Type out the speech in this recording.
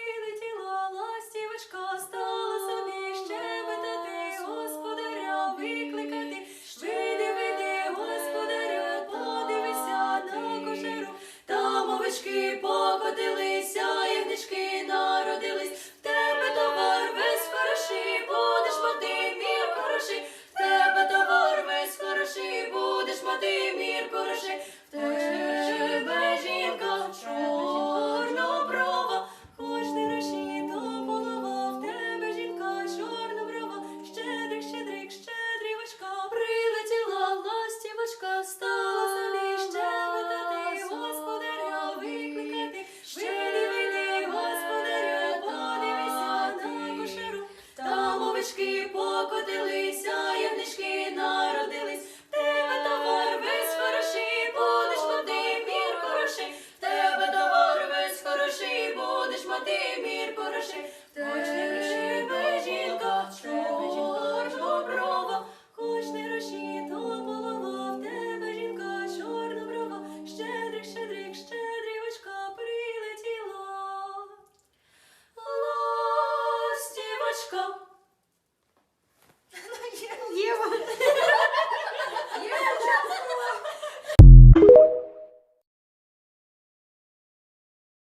прилетіла ластівочка, стала собі щебетати, господаря викликати, швиди веди, господаря, подивися на кошеру. Там овечки покотилися, ягнички народились, в тебе товар весь хороший, будеш мати мір хороший, в тебе товар весь хороший, будеш мати мір хороший. гроші, хоч не гроші, бе жінка, чорно брова, хоч не гроші, то в тебе жінка, чорно брова, щедрик, щедрик, щедрівочка прилетіла.